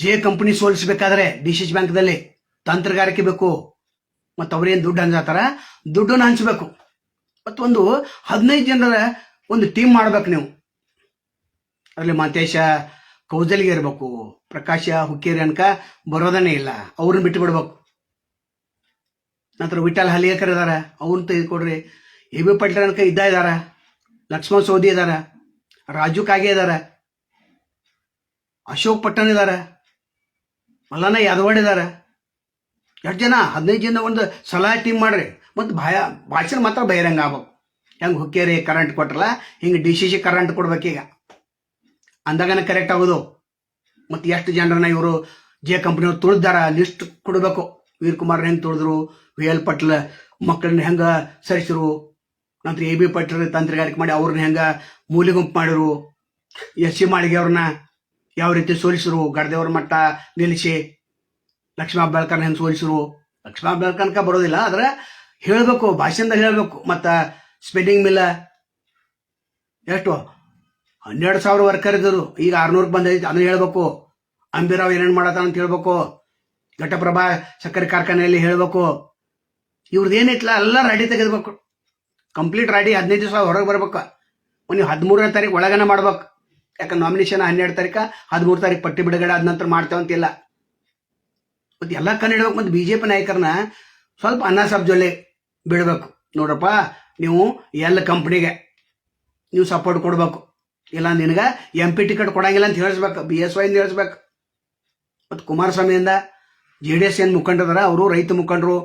J company ಸೋಲಿಸಬೇಕಾದ್ರೆ D C ಬ್ಯಾಂಕ್ದಲ್ಲಿ ತಂತ್ರಗಾರಿಕೆ ಬೇಕು, ಮತ್ತು ಅವ್ರೇನು ದುಡ್ಡು ಅಂಜಾತಾರ? ದುಡ್ಡನ್ನು ಹಂಚಬೇಕು. ಮತ್ತು ಒಂದು ಹದಿನೈದು ಜನರ ಒಂದು ಟೀಮ್ ಮಾಡ್ಬೇಕು ನೀವು. ಅದರಲ್ಲಿ ಮಾತೇಶ ಕೌಜಲ್ಗೆ ಇರಬೇಕು, ಪ್ರಕಾಶ, ಹುಕ್ಕೇರಿ ಅನ್ಕ ಬರೋದನ್ನೇ ಇಲ್ಲ. ಅವ್ರನ್ನ ಬಿಟ್ಟು ಬಿಡ್ಬೇಕು ನಂತರ ವಿಠಲ್ ಹಲಿಯಕರ್ ಇದಾರ. ಅವ್ರನ್ನ ತೆಗೆದುಕೊಡ್ರಿ. ಎ ಬಿ ಪಟೇಲ್ ಅನ್ಕ ಇದ್ದ ಇದಾರ. ಲಕ್ಷ್ಮಣ್ ಸೋದಿ ಇದಾರ. ರಾಜು ಕಾಗೆ ಇದಾರ. ಅಶೋಕ್ ಪಟ್ಟಣ್ ಇದಾರ. ಮಲ್ಲಣ್ಣ ಯಾದವಾಡ್ ಇದಾರ ಎಷ್ಟು ಜನ? ಹದಿನೈದು ಜನ ಒಂದು ಸಲಹೆ ಟೀಮ್ ಮಾಡ್ರಿ. ಮತ್ತು ಭಯ ಭಾಷಣ ಮಾತ್ರ ಬಹಿರಂಗ ಆಗ್ಬೇಕು ಹೆಂಗೆ ಹುಕ್ಕೇರಿ ಕರೆಂಟ್ ಕೊಟ್ರಲ್ಲ, ಹಿಂಗೆ ಡಿ ಸಿ ಸಿ ಕರೆಂಟ್ ಕೊಡ್ಬೇಕೀಗ ಅಂದಾಗನ ಕರೆಕ್ಟ್ ಆಗೋದು. ಮತ್ತು ಎಷ್ಟು ಜನರನ್ನ ಇವರು ಜೆ ಕಂಪ್ನಿಯವ್ರು ತುಳಿದಾರ ಲಿಸ್ಟ್ ಕೊಡಬೇಕು. ವೀರ್ ಕುಮಾರ್ ಹೆಂಗೆ ತುಳಿದ್ರು, ವಿ ಎಲ್ ಪಟ್ಲ ಮಕ್ಕಳನ್ನ ಹೆಂಗೆ ಸರಿಸಿರು, ನಂತರ ಎ ಬಿ ಪಟ್ಲ ತಂತ್ರಗಾರಿಕೆ ಮಾಡಿ ಅವ್ರನ್ನ ಹೆಂಗೆ ಮೂಲೆ ಗುಂಪು ಮಾಡಿದ್ರು ಎಸ್ ಸಿ ಮಾಳಿಗೆ ಅವ್ರನ್ನ ಯಾವ ರೀತಿ ಸೋಲಿಸಿರು? ಗಡದೇವ್ರ ಮಟ್ಟ ನಿಲ್ಲಿಸಿ. ಲಕ್ಷ್ಮೀ ಬೆಳ್ಕರ್ನ ಹೆಂಗೆ ಸೋಲಿಸಿರು? ಲಕ್ಷ್ಮೀ ಅಬ್ಬಾಳ್ಕರ್ಕ ಬರೋದಿಲ್ಲ, ಆದ್ರೆ ಹೇಳಬೇಕು ಭಾಷಣದಾಗ ಹೇಳಬೇಕು. ಮತ್ತು ಸ್ಪಿನ್ನಿಂಗ್ ಮಿಲ್ಲ ಎಷ್ಟು? ಹನ್ನೆರಡು ಸಾವಿರ ವರ್ಕರ್ ಇದ್ದರು. ಈಗ ಆರ್ನೂರಕ್ಕೆ ಬಂದೈತಿ ಅದನ್ನ ಹೇಳ್ಬೇಕು. ಅಂಬಿರಾವ್ ಏನೇನು ಮಾಡತ್ತಾನ ಅಂತ ಹೇಳ್ಬೇಕು. ಘಟಪ್ರಭಾ ಸಕ್ಕರೆ ಕಾರ್ಖಾನೆಯಲ್ಲಿ ಹೇಳ್ಬೇಕು. ಇವ್ರದ್ದು ಏನಿತ್ತಲ್ಲ ಎಲ್ಲ ರೆಡಿ ತೆಗೆದ್ಬೇಕು. ಕಂಪ್ಲೀಟ್ ರೆಡಿ ಹದಿನೈದು ದಿವಸ ಹೊರಗೆ ಬರ್ಬೇಕು. ನೀವು ಹದಿಮೂರನೇ ತಾರೀಕು ಒಳಗನೆ ಮಾಡ್ಬೇಕು. ಯಾಕಂದ್ರೆ ನಾಮಿನೇಷನ್ ಹನ್ನೆರಡು ತಾರೀಕು, ಹದಿಮೂರು ತಾರೀಕು ಪಟ್ಟಿ ಬಿಡುಗಡೆ ಆದ ನಂತರ ಮಾಡ್ತೇವೆ ಅಂತಿಲ್ಲ. ಮತ್ತು ಎಲ್ಲ ಕನ್ನಡ ಮತ್ತು ಬಿ ಜೆ ಪಿ ನಾಯಕರನ್ನ ಸ್ವಲ್ಪ ಅನ್ನ ಸಾಬ್ ಜೊಲ್ಲೆ ಬಿಡಬೇಕು. ನೋಡ್ರಪ್ಪ, ನೀವು ಎಲ್ಲ ಕಂಪ್ನಿಗೆ ನೀವು ಸಪೋರ್ಟ್ ಕೊಡಬೇಕು. ಇಲ್ಲ ನಿನಗೆ ಎಂ ಪಿ ಟಿಕೆಟ್ ಕೊಡಂಗಿಲ್ಲ ಅಂತ ಹೇಳಿಸ್ಬೇಕು ಬಿ ಎಸ್ ವೈಯಿಂದ ಹೇಳಿಸ್ಬೇಕು. ಮತ್ತು ಕುಮಾರಸ್ವಾಮಿಯಿಂದ ಜೆ ಡಿ ಎಸ್ ಏನು ಮುಖಂಡದಾರ ಅವರು ರೈತ ಮುಖಂಡರು,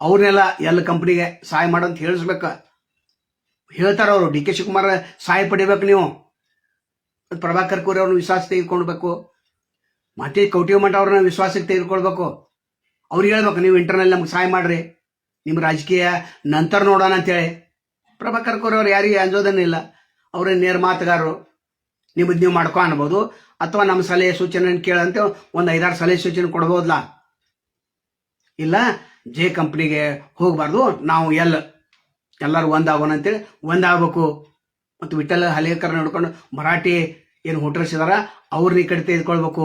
ಅವ್ರನ್ನೆಲ್ಲ ಎಲ್ಲ ಕಂಪ್ನಿಗೆ ಸಹಾಯ ಮಾಡು ಅಂತ ಹೇಳಿಸ್ಬೇಕು. ಹೇಳ್ತಾರ ಅವರು, ಡಿ ಕೆ ಶಿವಕುಮಾರ್ ಸಹಾಯ ಪಡಿಬೇಕು ನೀವು. ಪ್ರಭಾಕರ್ ಕೋರಿ ಅವ್ರನ್ನ ವಿಶ್ವಾಸ ತೆಗೆದುಕೊಳ್ಬೇಕು. ಮತ್ತೆ ಕೌಟಿವ ಮಠ ಅವ್ರನ್ನ ವಿಶ್ವಾಸಕ್ಕೆ ತೆಗೆದುಕೊಳ್ಬೇಕು. ಅವ್ರಿಗೆ ಹೇಳ್ಬೇಕು, ನೀವು ಇಂಟರ್ನಲ್ ನಮ್ಗೆ ಸಹಾಯ ಮಾಡ್ರಿ. ನಿಮ್ಮ ರಾಜಕೀಯ ನಂತರ ನೋಡೋಣ ಅಂತೇಳಿ. ಪ್ರಭಾಕರ್ ಕೋರಿ ಅವ್ರು ಯಾರಿಗೆ ಅಂಜೋದನ್ನಿಲ್ಲ ಅವರೇ ನೇರ ಮಾತುಗಾರರು. ನಿಮ್ಮದು ನೀವು ಮಾಡ್ಕೊ ಅನ್ಬೋದು. ಅಥವಾ ನಮ್ಮ ಸಲಹೆ ಸೂಚನೆ ಕೇಳಂತೆ ಒಂದು ಐದಾರು ಸಲಹೆ ಸೂಚನೆ ಕೊಡ್ಬೋದಲ್ಲ ಇಲ್ಲ, ಜೆ ಕಂಪ್ನಿಗೆ ಹೋಗಬಾರ್ದು. ನಾವು ಎಲ್, ಎಲ್ಲರೂ ಒಂದಾಗೋಣ ಅಂತೇಳಿ ಒಂದಾಗಬೇಕು ಮತ್ತು ವಿಠಲ ಹಲೇಕರ್ ನೋಡ್ಕೊಂಡು ಮರಾಠಿ ಏನು ಹೋಟೆಲ್ಸ್ ಇದಾರ ಅವ್ರನ್ನ ಈ ಕಡೆ ತೆಗೆದುಕೊಳ್ಬೇಕು.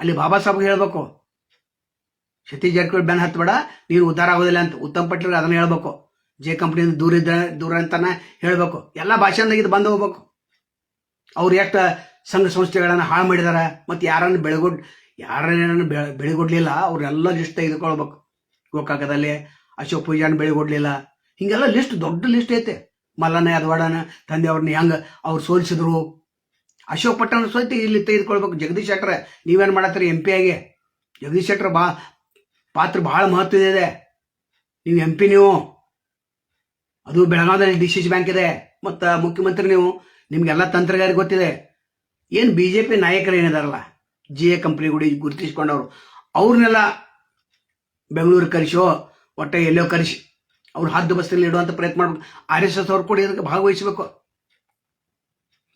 ಅಲ್ಲಿ ಬಾಬಾ ಸಾಹೇಬ್ ಹೇಳ್ಬೇಕು ಶತಿ ಜಾರಕಿಹೊಳಿ ಬೆನ್ ಹತ್ಬೇಡ, ನೀನು ಉದ್ಧಾರ ಆಗೋದಿಲ್ಲ ಅಂತ. ಉತ್ತಮ ಪಟ್ರಿಗೆ ಅದನ್ನ ಹೇಳ್ಬೇಕು. ಜೆ ಕಂಪ್ನಿಯಿಂದ ದೂರ ಇದ್ದ, ದೂರ ಅಂತಾನೆ ಹೇಳ್ಬೇಕು. ಎಲ್ಲ ಭಾಷೆದಾಗ ಇದು ಬಂದು ಹೋಗ್ಬೇಕು. ಅವ್ರು ಎಷ್ಟು ಸಂಘ ಸಂಸ್ಥೆಗಳನ್ನು ಹಾಳು ಮಾಡಿದಾರ, ಮತ್ತು ಯಾರನ್ನು ಬೆಳಗೊಡ್, ಯಾರನ್ನ ಬೆಳೆ ಬೆಳೆಗೊಡ್ಲಿಲ್ಲ, ಅವರೆಲ್ಲ ಲಿಸ್ಟ್ ತೆಗೆದುಕೊಳ್ಬೇಕು. ಗೋಕಾಕದಲ್ಲಿ ಅಶೋಕ್ ಪೂಜಾನ ಬೆಳೆಗೊಡ್ಲಿಲ್ಲ. ಹೀಗೆಲ್ಲ ಲಿಸ್ಟ್ ದೊಡ್ಡ ಲಿಸ್ಟ್ ಐತೆ. ಮಲ್ಲನ ಯಾದವಾಡನ ತಂದೆ ಅವ್ರನ್ನ ಹೆಂಗೆ ಅವ್ರು ಸೋಲಿಸಿದ್ರು? ಅಶೋಕ್ ಪಟ್ಟಣ ಸಹಿತ ಇಲ್ಲಿ ತೆಗೆದುಕೊಳ್ಬೇಕು. ಜಗದೀಶ್ ಶೆಟ್ಟರ್, ನೀವೇನು ಮಾಡತ್ತೀರಿ? ಎಂ ಪಿ ಆಗಿ. ಜಗದೀಶ್ ಶೆಟ್ಟರ್ ಬಾ, ಪಾತ್ರ ಬಹಳ ಮಹತ್ವ ಇದೆ. ನೀವು ಎಂ ಪಿ ನೀವು. ಅದು ಬೆಳಗಾವಿದಲ್ಲಿ ಡಿ ಸಿ ಸಿ ಬ್ಯಾಂಕ್ ಇದೆ. ಮತ್ತು ಮುಖ್ಯಮಂತ್ರಿ ನೀವು. ನಿಮ್ಗೆಲ್ಲ ತಂತ್ರಗಾರಿಕೆ ಗೊತ್ತಿದೆ. ಏನು ಬಿ ಜೆ ಪಿ ನಾಯಕರು ಏನಿದಾರಲ್ಲ? ಜಿ ಎ ಕಂಪ್ನಿಗಳು ಗುರುತಿಸ್ಕೊಂಡವ್ರು. ಅವ್ರನ್ನೆಲ್ಲ ಬೆಂಗಳೂರು ಕರೆಸೋ ಒಟ್ಟೆ ಎಲ್ಲೋ ಕರೆಸಿ. ಅವ್ರು ಹದ್ದು ಬಸ್ಸಲ್ಲಿ ಇಡುವಂಥ ಪ್ರಯತ್ನ ಮಾಡ್ಬೇಕು. ಆರ್ ಎಸ್ ಎಸ್ ಅವ್ರು ಕೂಡ ಇದಕ್ಕೆ ಭಾಗವಹಿಸಬೇಕು.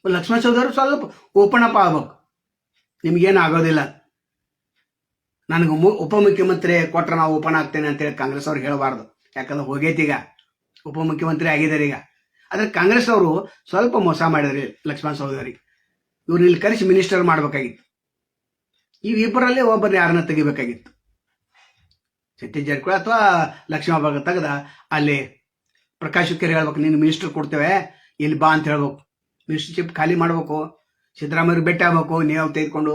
ಲಕ್ಷ್ಮಣ ಚೌಧರಿ ಸ್ವಲ್ಪ ಓಪನ್ ಅಪ್ ಆಗ್ಬೇಕು. ನಿಮ್ಗೇನು ಆಗೋದಿಲ್ಲ. ನನಗೆ ಉಪಮುಖ್ಯಮಂತ್ರಿ ಕೊಟ್ರೆ ನಾವು ಓಪನ್ ಆಗ್ತೇನೆ ಅಂತೇಳಿ ಕಾಂಗ್ರೆಸ್ ಅವ್ರು ಹೇಳಬಾರ್ದು. ಯಾಕಂದ್ರೆ ಹೋಗೈತಿ ಈಗ. ಉಪಮುಖ್ಯಮಂತ್ರಿ ಆಗಿದ್ದಾರೆ ಈಗ. ಆದರೆ ಕಾಂಗ್ರೆಸ್ ಅವರು ಸ್ವಲ್ಪ ಮೋಸ ಮಾಡಿದ್ರಿ ಲಕ್ಷ್ಮಣ ಸಹೋದರಿಗೆ ಇವ್ರು ಇಲ್ಲಿ ಕರೆಸಿ ಮಿನಿಸ್ಟರ್ ಮಾಡಬೇಕಾಗಿತ್ತು. ಈ ಇಬ್ಬರಲ್ಲಿ ಒಬ್ಬರು ಯಾರನ್ನ ತೆಗಿಬೇಕಾಗಿತ್ತು. ಸತ್ಯ ಜಾರಕಿಹೊಳಿ ಅಥವಾ ಲಕ್ಷ್ಮ ಭಾಗ ತೆಗೆದ ಅಲ್ಲಿ ಪ್ರಕಾಶ್ ಕೆರೆ ಹೇಳ್ಬೇಕು, ನೀನು ಮಿನಿಸ್ಟರ್ ಕೊಡ್ತೇವೆ, ಇಲ್ಲಿ ಬಾ ಅಂತ ಹೇಳ್ಬೇಕು. ಮಿನಿಸ್ಟರ್ಶಿಪ್ ಖಾಲಿ ಮಾಡ್ಬೇಕು ಸಿದ್ದರಾಮಯ್ಯ ಭೇಟಿ ಆಗ್ಬೇಕು, ನೀವು ತೆಗೆದುಕೊಂಡು.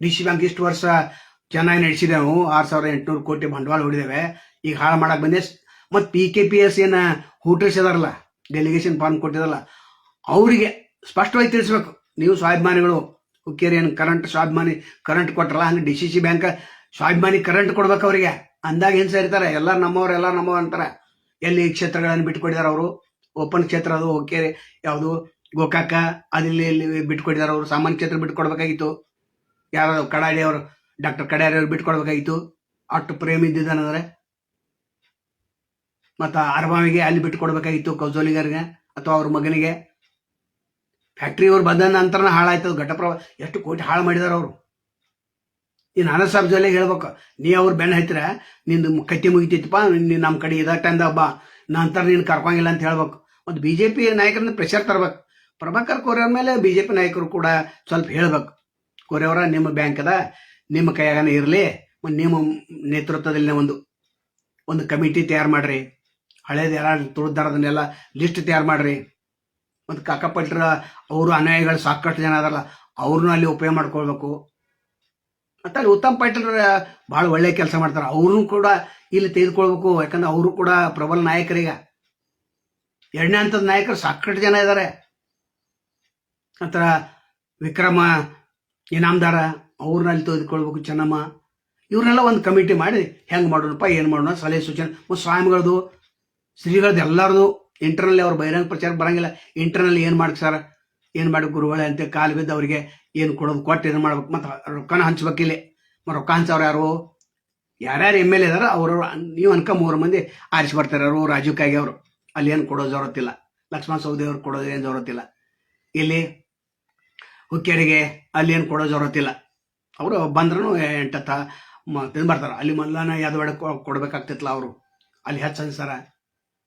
ಡಿ ಸಿ ಬ್ಯಾಂಕ್ ಇಷ್ಟು ವರ್ಷ ಚೆನ್ನಾಗಿ ನಡೆಸಿದೆವು ಆರು ಸಾವಿರದ ಎಂಟುನೂರು ಕೋಟಿ ಬಂಡವಾಳ ಹೊಡಿದೇವೆ ಈಗ ಹಾಳು ಮಾಡಕ್ಕೆ ಬಂದೆ. ಮತ್ತು ಪಿ ಕೆ ಪಿ ಎಸ್ ಏನು ಹೂಟರ್ಸ್ ಇದಾರಲ್ಲ ಡೆಲಿಗೇಷನ್ ಫಾರ್ಮ್ ಕೊಟ್ಟಿದಾರಲ್ಲ, ಅವರಿಗೆ ಸ್ಪಷ್ಟವಾಗಿ ತಿಳಿಸ್ಬೇಕು. ನೀವು ಸ್ವಾಭಿಮಾನಿಗಳು ಹುಕ್ಕೇರಿ ಏನು ಕರೆಂಟ್ ಸ್ವಾಭಿಮಾನಿ ಕರೆಂಟ್ ಕೊಟ್ರಲ್ಲ, ಹಂಗೆ ಡಿ ಸಿ ಸಿ ಬ್ಯಾಂಕ್ ಸ್ವಾಭಿಮಾನಿ ಕರೆಂಟ್ ಕೊಡ್ಬೇಕು ಅವರಿಗೆ. ಅಂದಾಗ ಏನು ಸೇರ್ತಾರೆ ಎಲ್ಲ ನಮ್ಮವ್ರು ಎಲ್ಲ ನಮ್ಮವ್ರು ಅಂತಾರೆ. ಎಲ್ಲಿ ಕ್ಷೇತ್ರಗಳನ್ನು ಬಿಟ್ಕೊಟ್ಟಿದ್ದಾರೆ ಅವರು? ಓಪನ್ ಕ್ಷೇತ್ರ ಅದು ಓಕೆ ಯಾವುದು? ಗೋಕಾಕ ಅಲ್ಲಿ ಇಲ್ಲಿ ಬಿಟ್ಕೊಟ್ಟಿದ್ದಾರೆ ಅವರು. ಸಾಮಾನ್ಯ ಕ್ಷೇತ್ರ ಬಿಟ್ಕೊಡ್ಬೇಕಾಗಿತ್ತು. ಯಾರು ಕಡಾಡಿ ಅವರು, ಡಾಕ್ಟರ್ ಕಡಾಡಿ ಅವ್ರು ಬಿಟ್ಕೊಡ್ಬೇಕಾಗಿತ್ತು. ಅಷ್ಟು ಪ್ರೇಮ ಇದ್ದಿದ್ದಾನಂದ್ರೆ ಮತ್ತು ಅರಬಾವಿಗೆ ಅಲ್ಲಿ ಬಿಟ್ಕೊಡ್ಬೇಕಾಗಿತ್ತು ಕೌಜೋಲಿಗರಿಗೆ ಅಥವಾ ಅವ್ರ ಮಗನಿಗೆ. ಫ್ಯಾಕ್ಟ್ರಿ ಅವ್ರು ಬಂದ ನಂತರ ಹಾಳಾಯ್ತದ ಘಟಪ್ರಭ ಎಷ್ಟು ಕೋಟಿ ಹಾಳು ಮಾಡಿದಾರೆ ಅವರು. ಈ ನಾನಾ ಸಾಹೇಬ್ ಹೇಳ್ಬೇಕು, ನೀ ಅವ್ರು ಬೆನ್ನ ಹತ್ತಿರ ನಿಂದು ಕತ್ತಿ ಮುಗಿತಿತ್ತಪ್ಪ ನೀನು ನಮ್ಮ ಕಡೆ ಇದ ಟೈಮ್ದ ಬಾ ನಂತರ ನೀನು ಕರ್ಕೊಂಗಿಲ್ಲ ಅಂತ ಹೇಳ್ಬೇಕು. ಮತ್ತು ಬಿ ಜೆ ಪಿ ನಾಯಕರನ್ನ ಪ್ರೆಷರ್ ತರ್ಬೇಕು. ಪ್ರಭಾಕರ್ ಕೋರಿಯವ್ರ ಮೇಲೆ ಬಿ ಜೆ ಪಿ ನಾಯಕರು ಕೂಡ ಸ್ವಲ್ಪ ಹೇಳ್ಬೇಕು. ಕೋರಿಯವರ ನಿಮ್ಮ ಬ್ಯಾಂಕ್ ಅದ, ನಿಮ್ಮ ಕೈಯಾಗನೇ ಇರಲಿ, ಮತ್ತು ನಿಮ್ಮ ನೇತೃತ್ವದಲ್ಲಿ ಒಂದು ಒಂದು ಕಮಿಟಿ ತಯಾರು ಮಾಡ್ರಿ. ಹಳೇದು ಎಲ್ಲ ತುಳಿದಾರದನ್ನೆಲ್ಲ ಲಿಸ್ಟ್ ತಯಾರು ಮಾಡ್ರಿ. ಮತ್ತು ಕಾಕಪಟ್ಟರ ಅವರು ಅನ್ಯಾಯಗಳು ಸಾಕಷ್ಟು ಜನ ಅದಲ್ಲ ಅವ್ರನ್ನೂ ಅಲ್ಲಿ ಉಪಯೋಗ ಮಾಡ್ಕೊಳ್ಬೇಕು. ಮತ್ತು ಅಲ್ಲಿ ಉತ್ತಮ್ ಪಾಟೀಲ್ ಭಾಳ ಒಳ್ಳೆ ಕೆಲಸ ಮಾಡ್ತಾರೆ. ಅವ್ರನ್ನೂ ಕೂಡ ಇಲ್ಲಿ ತೆಗೆದುಕೊಳ್ಬೇಕು. ಯಾಕಂದ್ರೆ ಅವರು ಕೂಡ ಪ್ರಬಲ ನಾಯಕರೀಗ ಎರಡನೇ ಹಂತದ ನಾಯಕರು ಸಾಕಷ್ಟು ಜನ ಇದ್ದಾರೆ ನಂತರ ವಿಕ್ರಮ, ಇನಾಮದಾರ ಅವ್ರನ್ನ ಅಲ್ಲಿ ತೆಗೆದುಕೊಳ್ಬೇಕು ಚೆನ್ನಮ್ಮ. ಇವ್ರನ್ನೆಲ್ಲ ಒಂದು ಕಮಿಟಿ ಮಾಡಿ ಹೆಂಗೆ ಮಾಡೋಣಪ್ಪ, ಏನು ಮಾಡೋಣ, ಸಲಹೆ ಸೂಚನೆ. ಮತ್ತು ಸ್ವಾಮಿಗಳದು ಶ್ರೀಗಳದ್ದು ಎಲ್ಲರದು ಇಂಟರ್ನಲ್ಲಿ ಅವ್ರು ಬಹಿರಂಗ ಪ್ರಚಾರ ಬರಂಗಿಲ್ಲ. ಇಂಟರ್ನಲ್ಲಿ ಏನು ಸರ್? ಏನು ಮಾಡಿ ಗುರುಗಳೇ ಅಂತ ಕಾಲು ಬಿದ್ದು ಅವರಿಗೆ ಏನು ಕೊಡೋದು ಕೊಟ್ಟು ಏನು ಮಾಡ್ಬೇಕು. ಮತ್ತು ರೊಕ್ಕನ ಹಂಚ್ಬೇಕು ಇಲ್ಲಿ. ಮತ್ತು ರೊಕ್ಕ ಹಂಚವ್ರು ಯಾರು? ಯಾರ್ಯಾರು ಎಂ ಎಲ್ ಎ ಇದಾರೋ ಅವರು ನೀವು ಅನ್ಕ ಮೂರು ಮಂದಿ ಆರಿಸಿ ಬರ್ತಾರೆ ರಾಜೀವ್ ಕಾಗೆ ಅವರು. ಅಲ್ಲಿ ಏನು ಕೊಡೋ ಜರತ್ತಿಲ್ಲ. ಲಕ್ಷ್ಮಣ ಸೌದಿ ಅವ್ರು ಕೊಡೋದು ಏನು ಜರತ್ತಿಲ್ಲ. ಇಲ್ಲಿ ಹುಕ್ಕೇರಿಗೆ ಅಲ್ಲಿ ಏನು ಕೊಡೋ ಜರತ್ತಿಲ್ಲ. ಅವರು ಬಂದ್ರೂ ಎಂಟತ್ತ ತಿಂದು ಬರ್ತಾರೆ ಅಲ್ಲಿ ಮಲ್ಲನ ಯಾದವಾಡ ಕೊಡ್ಬೇಕಾಗ್ತಿತ್ತಲ್ಲ ಅವರು. ಅಲ್ಲಿ ಹೆಚ್ಚು ಸರ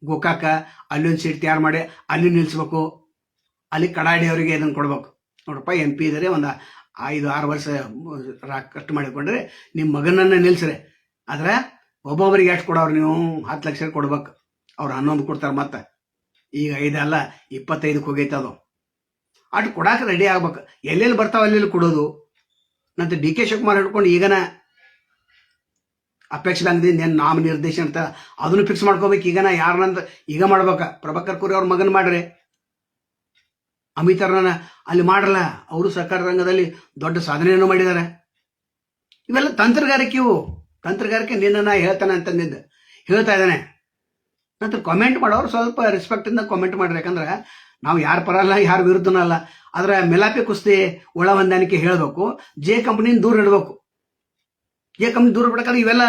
ಗೋಕಾಕ ಅಲ್ಲಿ ಒಂದು ಸೀಟ್ ತಯಾರು ಮಾಡಿ ಅಲ್ಲಿ ನಿಲ್ಲಿಸ್ಬೇಕು ಅಲ್ಲಿ ಕಡಾಡಿ ಅವರಿಗೆ ಇದನ್ನು ಕೊಡ್ಬೇಕು. ನೋಡಪ್ಪ, ಎಂ ಪಿ ಇದ್ದಾರೆ ಒಂದು ಐದು, ಆರು ವರ್ಷ ಕಷ್ಟ ಮಾಡಿಕೊಂಡ್ರೆ ನಿಮ್ಮ ಮಗನನ್ನು ನಿಲ್ಲಿಸ್ರಿ ಆದ್ರೆ ಒಬ್ಬೊಬ್ಬರಿಗೆ ಎಷ್ಟು ಕೊಡೋರು ನೀವು? ಹತ್ತು ಲಕ್ಷ ಕೊಡ್ಬೇಕು. ಅವ್ರು ಹನ್ನೊಂದು ಕೊಡ್ತಾರೆ ಮತ್ತೆ. ಈಗ ಐದಲ್ಲ ಇಪ್ಪತ್ತೈದಕ್ಕೆ ಹೋಗೈತೆ ಅದು. ಅಷ್ಟು ಕೊಡಕ್ಕೆ ರೆಡಿ ಆಗ್ಬೇಕು. ಎಲ್ಲೆಲ್ಲಿ ಬರ್ತಾವೆ ಅಲ್ಲೆಲ್ಲಿ ಕೊಡೋದು? ನಂತರ ಡಿ ಕೆ ಶಿವಕುಮಾರ್ ಹಿಡ್ಕೊಂಡು ಈಗನ ಅಪೇಕ್ಷೆ ಬ್ಯಾಂಕ್ದಿಂದ ಏನು ನಾಮ ನಿರ್ದೇಶನ ಅಂತ ಅದನ್ನು ಫಿಕ್ಸ್ ಮಾಡ್ಕೋಬೇಕು. ಈಗನ ಯಾರನ್ನಂತ ಈಗ ಮಾಡ್ಬೇಕು? ಪ್ರಭಾಕರ್ ಕುರಿ ಅವ್ರ ಮಗನ ಮಾಡ್ರಿ. ಅಮಿತಾರನ ಅಲ್ಲಿ ಮಾಡಲ್ಲ. ಅವರು ಸರ್ಕಾರ ರಂಗದಲ್ಲಿ ದೊಡ್ಡ ಸಾಧನೆಯನ್ನು ಮಾಡಿದ್ದಾರೆ. ಇವೆಲ್ಲ ತಂತ್ರಗಾರಿಕೆ ಇವು ತಂತ್ರಗಾರಿಕೆ ನಿನ್ನ ನಾ ಹೇಳ್ತಾನೆ ಅಂತಂದಿದ್ದೆ. ಹೇಳ್ತಾ ಇದ್ದಾನೆ. ನಂತರ ಕಾಮೆಂಟ್ ಮಾಡೋರು ಸ್ವಲ್ಪ ರೆಸ್ಪೆಕ್ಟಿಂದ ಕಾಮೆಂಟ್ ಮಾಡ್ರಿ. ಯಾಕಂದ್ರೆ ನಾವು ಯಾರು ಪರ ಅಲ್ಲ ಯಾರ ವಿರುದ್ಧನೂ ಅಲ್ಲ. ಆದ್ರೆ ಮೆಲಾಪಿ ಕುಸ್ತಿ ಒಳ ಹೊಂದಾಣಿಕೆ ಹೇಳಬೇಕು. ಜೆ ಕಂಪ್ನಿನ ದೂರ ಇಡಬೇಕು. ಜೆ ಕಂಪ್ನಿ ದೂರ ಇಡ್ಬೇಕಾದ್ರೆ ಇವೆಲ್ಲ